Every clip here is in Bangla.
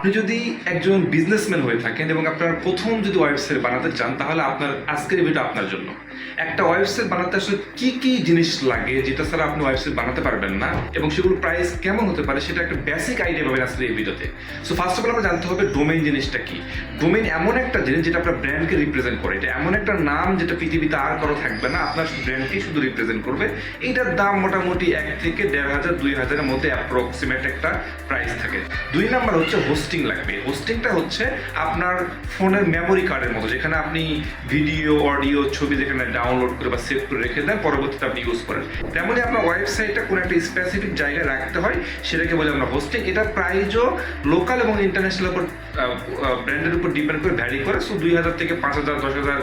আপনি যদি একজন বিজনেসম্যান হয়ে থাকেন এবং আপনার প্রথম যদি ওয়েবসাইট বানাতে চান, তাহলে আপনার আজকের ভিডিও আপনার জন্য। একটা ওয়েবসাইট বানাতে আসলে কি কি জিনিস লাগে যেটা ছাড়া আপনি ওয়েবসাইট বানাতে পারবেন না? এবং সেগুলোর প্রাইস কেমন হতে পারে সেটা একটা বেসিক আইডিয়া পাবেন আসলে এই ভিডিওতে সো ফার্স্ট অফ অল আমরা জানতে হবে ডোমেইন জিনিসটা কি? ডোমেইন এমন একটা জিনিস যেটা আপনার ব্র্যান্ডকে রিপ্রেজেন্ট করে। এটা এমন একটা নাম যেটা পৃথিবীতে আর কারও থাকবে না, আপনার ব্র্যান্ডকে শুধু রিপ্রেজেন্ট করবে। এইটার দাম মোটামুটি এক থেকে দেড় হাজার, দুই হাজারের মধ্যে অ্যাপ্রক্সিমেট একটা প্রাইস থাকে। দুই নাম্বার হচ্ছে হোস্টিং লাগবে। হোস্টিংটা হচ্ছে আপনার ফোনের মেমোরি কার্ডের মতো, যেখানে আপনি ভিডিও অডিও ছবি যেখানে ডাউনলোড করে বা সেভ করে রেখে দেন, পরবর্তীতে আপনি ইউজ করেন। তেমনই আপনার ওয়েবসাইটটা কোনো একটা স্পেসিফিক জায়গায় রাখতে হয়, সেটাকে বলে আমরা হোস্টিং এটা প্রাইজও লোকাল এবং ইন্টারন্যাশনাল উপর ব্র্যান্ডের উপর ডিপেন্ড করে ভ্যারি করে। সো দুই হাজার থেকে পাঁচ হাজার, দশ হাজার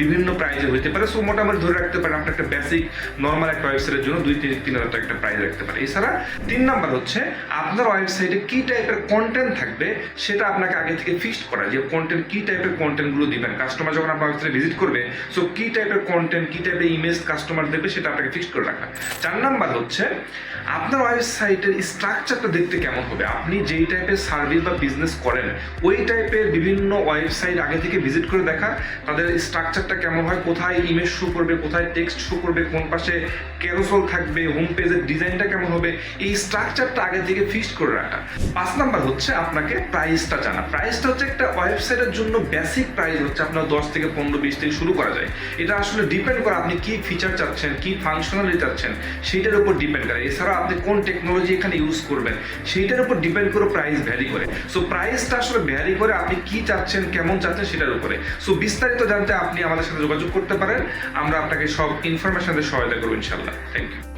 বিভিন্ন প্রাইজে হতে পারে। সো মোটামুটি ধরে রাখতে পারেন, আপনার একটা বেসিক নর্মাল একটা ওয়েবসাইটের জন্য দুই তিন তিন হাজার একটা প্রাইস রাখতে পারে। এছাড়া তিন নাম্বার হচ্ছে, আপনার ওয়েবসাইটে কি টাইপের কন্টেন্ট থাকবে, সেটা আপনাকে আগে থেকে ফিক্সড করা। যে কন্টেন্ট কি টাইপের কন্টেন্টগুলো দিবেন। কাস্টমার যখন আপনার ওয়েবসাইটে ভিজিট করবে সো কি টাইপের কন্টেন্ট কি টাইপের ইমেজ কাস্টমার দেবে সেটা আপনাকে ফিক্সড করে রাখা। চার নাম্বার হচ্ছে, আপনার ওয়েবসাইটের স্ট্রাকচারটা দেখতে কেমন হবে? আপনি যেই টাইপের সার্ভিস বা বিজনেস করেন, ওই টাইপের বিভিন্ন ওয়েবসাইট আগে থেকে ভিজিট করে দেখা, তাদের স্ট্রাকচারটা কেমন হয়, কোথায় ইমেজ শো করবে, কোথায় টেক্সট শো করবে, কোন পাশে ক্যারোসল থাকবে হোম পেজের ডিজাইনটা কেমন হবে, এই স্ট্রাকচারটা আগে থেকে ফিক্স করে রাখা। পাঁচ নাম্বার হচ্ছে, আপনাকে প্রাইসটা জানা। প্রাইসটা হচ্ছে একটা ওয়েবসাইটের জন্য বেসিক প্রাইস হচ্ছে আপনার দশ থেকে পনেরো, বিশ থেকে শুরু করা যায়। এটা আসলে ডিপেন্ড করে আপনি কি ফিচার চাচ্ছেন, কি ফাংশনালিটি চাচ্ছেন, সেইটার উপর ডিপেন্ড করে। এছাড়া আপনি কোন টেকনোলজি এখানে ইউজ করবেন, সেইটার উপর ডিপেন্ড করে প্রাইস ভ্যারি করে। সো প্রাইসটা আসলে ভ্যারি করে আপনি কি চাচ্ছেন, কেমন চাচ্ছেন সেটার উপরে। সো বিস্তারিত জানতে আপনি আমাদের সাথে যোগাযোগ করতে পারেন। আমরা আপনাকে সব ইনফরমেশনের সহায়তা করব ইনশাল্লাহ থ্যাংক ইউ